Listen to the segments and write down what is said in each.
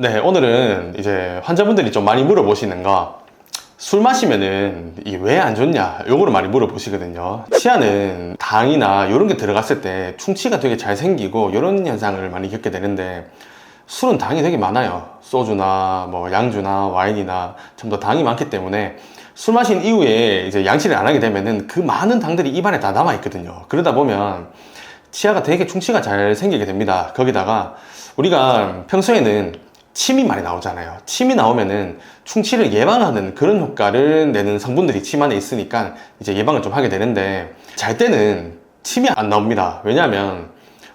네, 오늘은 이제 환자분들이 좀 많이 물어보시는 거, 술 마시면은 이게 왜안 좋냐, 요거를 많이 물어보시거든요. 치아는 당이나 이런 게 들어갔을 때 충치가 되게 잘 생기고 이런 현상을 많이 겪게 되는데 술은 당이 되게 많아요. 소주나 뭐 양주나 와인이나 전부 다 당이 많기 때문에 술 마신 이후에 이제 양치를 안 하게 되면은 그 많은 당들이 입안에 다 남아 있거든요. 그러다 보면 치아가 되게 충치가 잘 생기게 됩니다. 거기다가 우리가 평소에는 침이 많이 나오잖아요. 침이 나오면은 충치를 예방하는 그런 효과를 내는 성분들이 침 안에 있으니까 이제 예방을 좀 하게 되는데 잘 때는 침이 안 나옵니다. 왜냐하면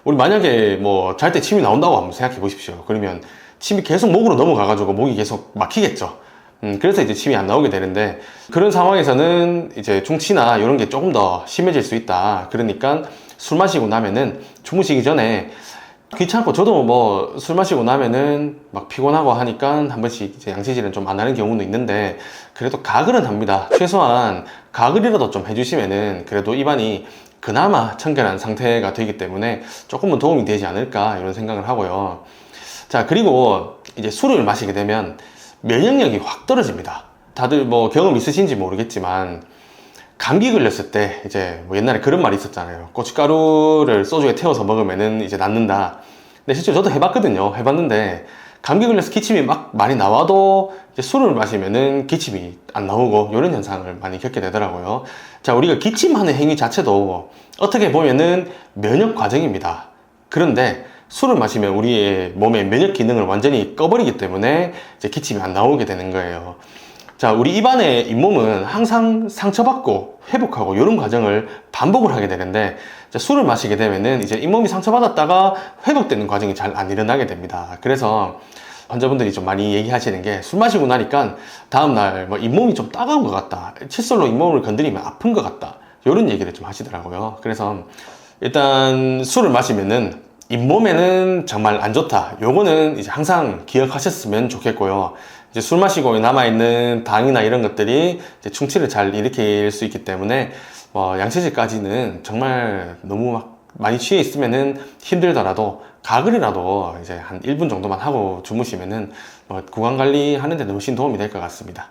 우리 만약에 뭐 잘 때 침이 나온다고 한번 생각해 보십시오. 그러면 침이 계속 목으로 넘어가가지고 목이 계속 막히겠죠. 음, 그래서 이제 침이 안 나오게 되는데 그런 상황에서는 이제 충치나 이런 게 조금 더 심해질 수 있다. 그러니까 술 마시고 나면은 주무시기 전에 귀찮고 저도 뭐 술 마시고 나면은 막 피곤하고 하니까 한 번씩 이제 양치질은 좀 안 하는 경우도 있는데 그래도 가글은 합니다. 최소한 가글이라도 좀 해주시면은 그래도 입안이 그나마 청결한 상태가 되기 때문에 조금은 도움이 되지 않을까 이런 생각을 하고요. 자 그리고 이제 술을 마시게 되면 면역력이 확 떨어집니다. 다들 뭐 경험 있으신지 모르겠지만 감기 걸렸을 때 이제 뭐 옛날에 그런 말이 있었잖아요. 고춧가루를 소주에 태워서 먹으면은 이제 낫는다. 근데 실제 저도 해봤거든요. 해봤는데 감기 걸려서 기침이 막 많이 나와도 술을 마시면은 기침이 안 나오고 이런 현상을 많이 겪게 되더라고요. 자, 우리가 기침하는 행위 자체도 어떻게 보면은 면역 과정입니다. 그런데 술을 마시면 우리의 몸의 면역 기능을 완전히 꺼버리기 때문에 이제 기침이 안 나오게 되는 거예요. 자, 우리 입안의 잇몸은 항상 상처받고 회복하고 이런 과정을 반복을 하게 되는데 술을 마시게 되면은 이제 잇몸이 상처받았다가 회복되는 과정이 잘 안 일어나게 됩니다. 그래서 환자분들이 좀 많이 얘기하시는 게 술 마시고 나니까 다음날 뭐 잇몸이 좀 따가운 것 같다. 칫솔로 잇몸을 건드리면 아픈 것 같다. 이런 얘기를 좀 하시더라고요. 그래서 일단 술을 마시면은 잇몸에는 정말 안 좋다. 요거는 이제 항상 기억하셨으면 좋겠고요. 이제 술 마시고 남아있는 당이나 이런 것들이 충치를 잘 일으킬 수 있기 때문에 뭐 양치질까지는 정말 너무 막 많이 취해 있으면은 힘들더라도 가글이라도 이제 한 1분 정도만 하고 주무시면은 뭐 구강 관리 하는데 훨씬 도움이 될 것 같습니다.